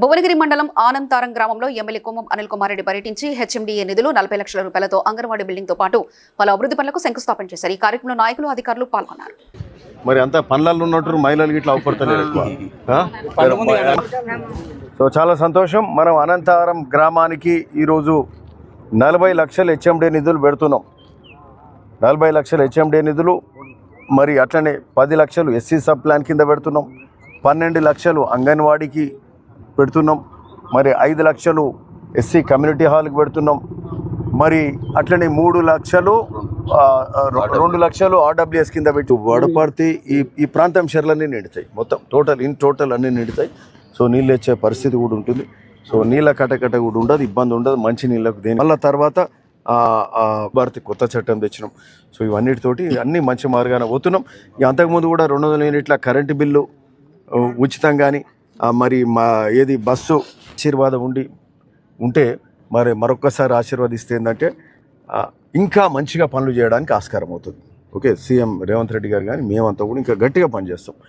భువనగిరి మండలం ఆనంతారం గ్రామంలో ఎమ్మెల్యే కుమ్మం అనిల్ కుమార్ రెడ్డి పర్యటించి హెచ్ఎండిఏ నిధులు నలభై లక్షల రూపాయలతో అంగన్వాడీ బిల్డింగ్తో పాటు పలు అభివృద్ధి పనులకు శంకుస్థాపన చేశారు. ఈ కార్యక్రమంలో నాయకులు అధికారులు పాల్గొన్నారు. మరి అంత పనులలో ఉన్నట్టు మహిళలు ఇట్లా అవపడతలేరు సో చాలా సంతోషం. మనం అనంతారం గ్రామానికి ఈరోజు నలభై లక్షల హెచ్ఎండి నిధులు పెడుతున్నాం. నలభై లక్షల హెచ్ఎండి నిధులు మరి అట్లనే పది లక్షలు ఎస్సీ సబ్ ప్లాన్ కింద పెడుతున్నాం. పన్నెండు లక్షలు అంగన్వాడీకి పెడుతున్నాం. మరి ఐదు లక్షలు ఎస్సీ కమ్యూనిటీ హాల్కి పెడుతున్నాం. మరి అట్లనే మూడు లక్షలు రెండు లక్షలు ఆర్డబ్ల్యూఎస్ కింద పెట్టి వడపడితే ఈ ఈ ప్రాంతం షెర్లన్నీ నిండుతాయి. మొత్తం టోటల్ ఇన్ టోటల్ అన్నీ నిండుతాయి. సో నీళ్ళు వచ్చే పరిస్థితి కూడా ఉంటుంది. సో నీళ్ళ కటకట కూడా ఉండదు ఇబ్బంది ఉండదు మంచి నీళ్ళకు దేని మళ్ళీ తర్వాత భారతి కొత్త చట్టం తెచ్చినాం. సో ఇవన్నిటితోటి అన్ని మంచి మార్గాన పోతున్నాం. ఇక అంతకుముందు కూడా రెండు వందల యూనిట్ల కరెంటు బిల్లు ఉచితం కానీ మరి మా ఏది బస్సు ఆశీర్వాదం ఉండి ఉంటే మరి మరొక్కసారి ఆశీర్వదిస్తే ఏంటంటే ఇంకా మంచిగా పనులు చేయడానికి ఆస్కారం అవుతుంది. ఓకే సీఎం రేవంత్ రెడ్డి గారు కానీ మేమంతా కూడా ఇంకా గట్టిగా పనిచేస్తాం.